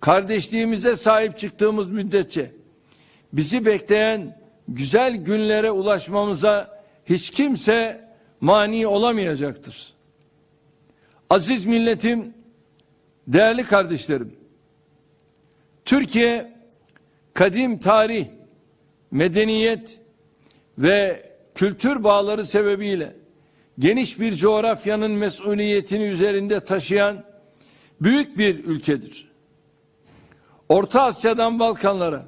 kardeşliğimize sahip çıktığımız müddetçe bizi bekleyen güzel günlere ulaşmamıza hiç kimse mani olamayacaktır. Aziz milletim, değerli kardeşlerim, Türkiye kadim tarih, medeniyet ve kültür bağları sebebiyle geniş bir coğrafyanın mesuliyetini üzerinde taşıyan büyük bir ülkedir. Orta Asya'dan Balkanlara,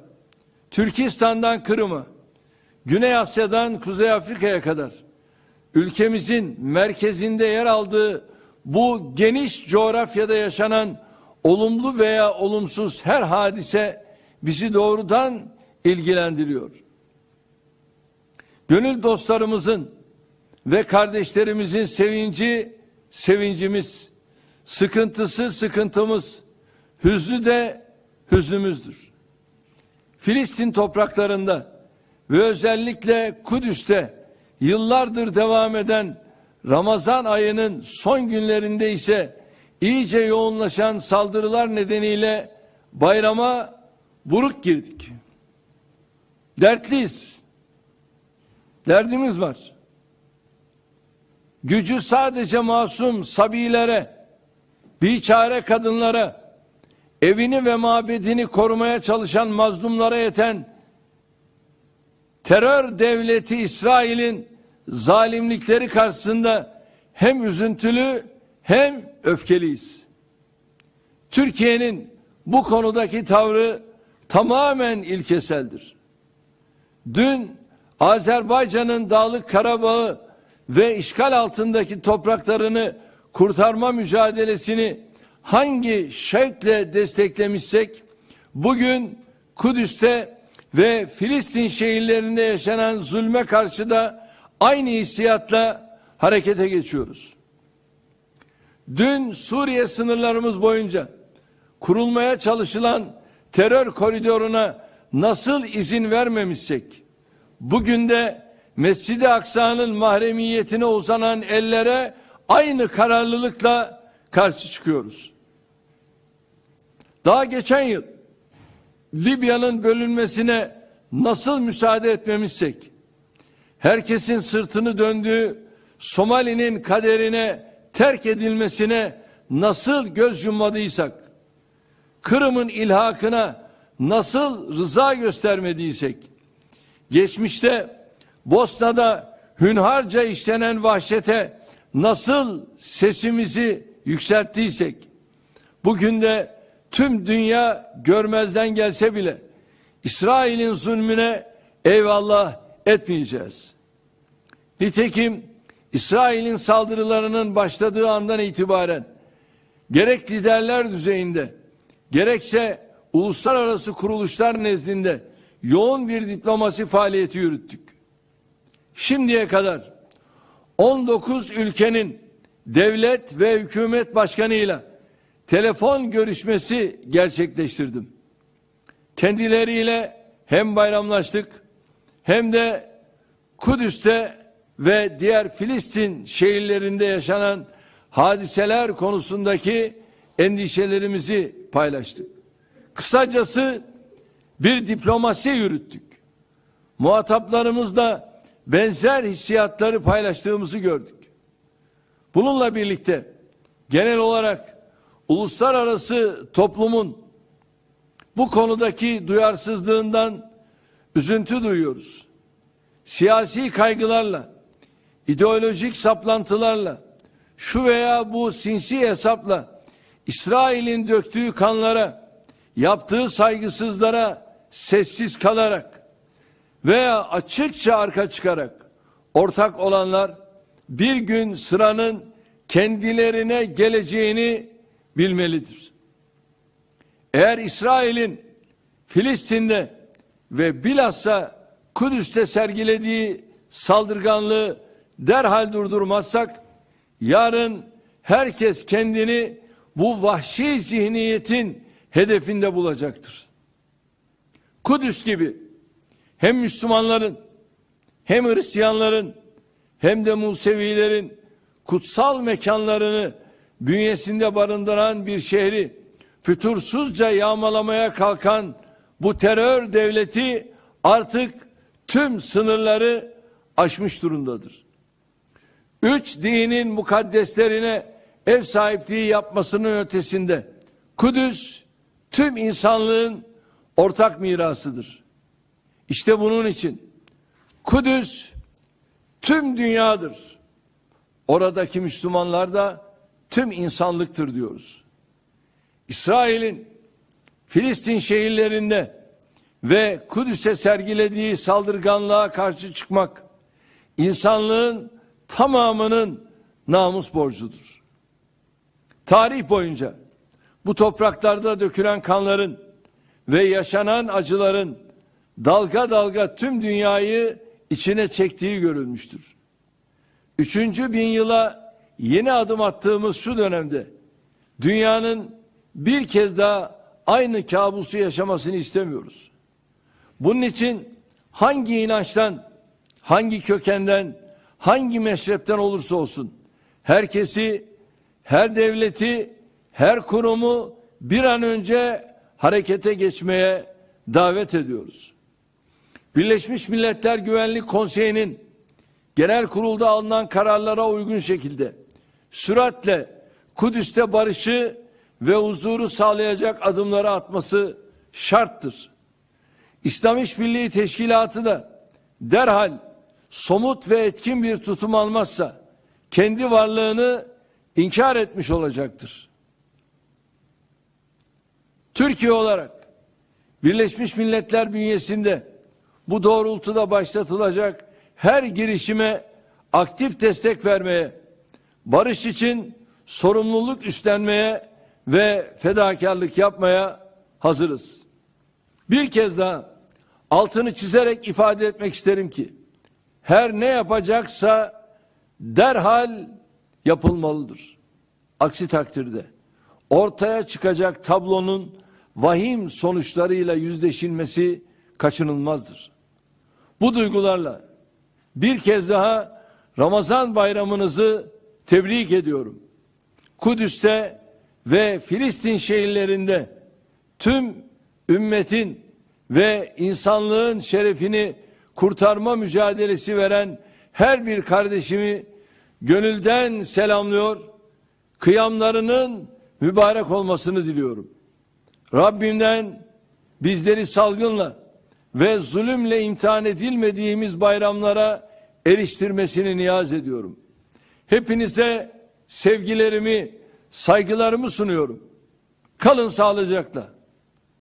Türkistan'dan Kırım'a, Güney Asya'dan Kuzey Afrika'ya kadar ülkemizin merkezinde yer aldığı bu geniş coğrafyada yaşanan olumlu veya olumsuz her hadise bizi doğrudan ilgilendiriyor. Gönül dostlarımızın ve kardeşlerimizin sevinci sevincimiz, sıkıntısı sıkıntımız, hüznü de hüznümüzdür. Filistin topraklarında ve özellikle Kudüs'te yıllardır devam eden Ramazan ayının son günlerinde ise iyice yoğunlaşan saldırılar nedeniyle bayrama buruk girdik. Dertliyiz. Derdimiz var. Gücü sadece masum sabilere, biçare kadınlara, evini ve mabedini korumaya çalışan mazlumlara yeten terör devleti İsrail'in zalimlikleri karşısında hem üzüntülü hem öfkeliyiz. Türkiye'nin bu konudaki tavrı tamamen ilkeseldir. Dün Azerbaycan'ın Dağlık Karabağ'ı ve işgal altındaki topraklarını kurtarma mücadelesini hangi şevkle desteklemişsek bugün Kudüs'te ve Filistin şehirlerinde yaşanan zulme karşı da aynı hissiyatla harekete geçiyoruz. Dün Suriye sınırlarımız boyunca kurulmaya çalışılan terör koridoruna nasıl izin vermemişsek bugün de Mescid-i Aksa'nın mahremiyetine uzanan ellere aynı kararlılıkla karşı çıkıyoruz. Daha geçen yıl Libya'nın bölünmesine nasıl müsaade etmemişsek, herkesin sırtını döndüğü Somali'nin kaderine terk edilmesine nasıl göz yummadıysak, Kırım'ın ilhakına nasıl rıza göstermediysek, geçmişte Bosna'da hünharca işlenen vahşete nasıl sesimizi yükselttiysek, bugün de tüm dünya görmezden gelse bile İsrail'in zulmüne eyvallah etmeyeceğiz. Nitekim İsrail'in saldırılarının başladığı andan itibaren gerek liderler düzeyinde gerekse uluslararası kuruluşlar nezdinde yoğun bir diplomasi faaliyeti yürüttük. Şimdiye kadar 19 ülkenin devlet ve hükümet başkanıyla telefon görüşmesi gerçekleştirdim. Kendileriyle hem bayramlaştık hem de Kudüs'te ve diğer Filistin şehirlerinde yaşanan hadiseler konusundaki endişelerimizi paylaştık. Kısacası bir diplomasi yürüttük. Muhataplarımızla benzer hissiyatları paylaştığımızı gördük. Bununla birlikte genel olarak uluslararası toplumun bu konudaki duyarsızlığından üzüntü duyuyoruz. Siyasi kaygılarla, ideolojik saplantılarla, şu veya bu sinsi hesapla İsrail'in döktüğü kanlara, yaptığı saygısızlara sessiz kalarak veya açıkça arka çıkarak ortak olanlar bir gün sıranın kendilerine geleceğini bilmelidir. Eğer İsrail'in Filistin'de ve bilhassa Kudüs'te sergilediği saldırganlığı derhal durdurmazsak yarın herkes kendini bu vahşi zihniyetin hedefinde bulacaktır. Kudüs gibi hem Müslümanların hem Hristiyanların hem de Musevilerin kutsal mekanlarını bünyesinde barındıran bir şehri fütursuzca yağmalamaya kalkan bu terör devleti artık tüm sınırları aşmış durumdadır. Üç dinin mukaddeslerine ev sahipliği yapmasının ötesinde Kudüs tüm insanlığın ortak mirasıdır. İşte bunun için Kudüs tüm dünyadır. Oradaki Müslümanlar da tüm insanlıktır diyoruz. İsrail'in Filistin şehirlerinde ve Kudüs'e sergilediği saldırganlığa karşı çıkmak insanlığın tamamının namus borcudur. Tarih boyunca bu topraklarda dökülen kanların ve yaşanan acıların dalga dalga tüm dünyayı içine çektiği görülmüştür. Üçüncü bin yıla yeni adım attığımız şu dönemde dünyanın bir kez daha aynı kabusu yaşamasını istemiyoruz. Bunun için hangi inançtan, hangi kökenden, hangi meşrepten olursa olsun herkesi, her devleti, her kurumu bir an önce harekete geçmeye davet ediyoruz. Birleşmiş Milletler Güvenlik Konseyi'nin genel kurulda alınan kararlara uygun şekilde süratle Kudüs'te barışı ve huzuru sağlayacak adımları atması şarttır. İslam İşbirliği Teşkilatı da derhal somut ve etkin bir tutum almazsa kendi varlığını inkar etmiş olacaktır. Türkiye olarak Birleşmiş Milletler bünyesinde bu doğrultuda başlatılacak her girişime aktif destek vermeye, barış için sorumluluk üstlenmeye ve fedakarlık yapmaya hazırız. Bir kez daha altını çizerek ifade etmek isterim ki her ne yapacaksa derhal yapılmalıdır. Aksi takdirde ortaya çıkacak tablonun vahim sonuçlarıyla yüzleşilmesi kaçınılmazdır. Bu duygularla bir kez daha Ramazan bayramınızı tebrik ediyorum. Kudüs'te ve Filistin şehirlerinde tüm ümmetin ve insanlığın şerefini kurtarma mücadelesi veren her bir kardeşimi gönülden selamlıyor, kıyamlarının mübarek olmasını diliyorum. Rabbimden bizleri salgınla ve zulümle imtihan edilmediğimiz bayramlara eriştirmesini niyaz ediyorum. Hepinize sevgilerimi, saygılarımı sunuyorum. Kalın sağlıcakla.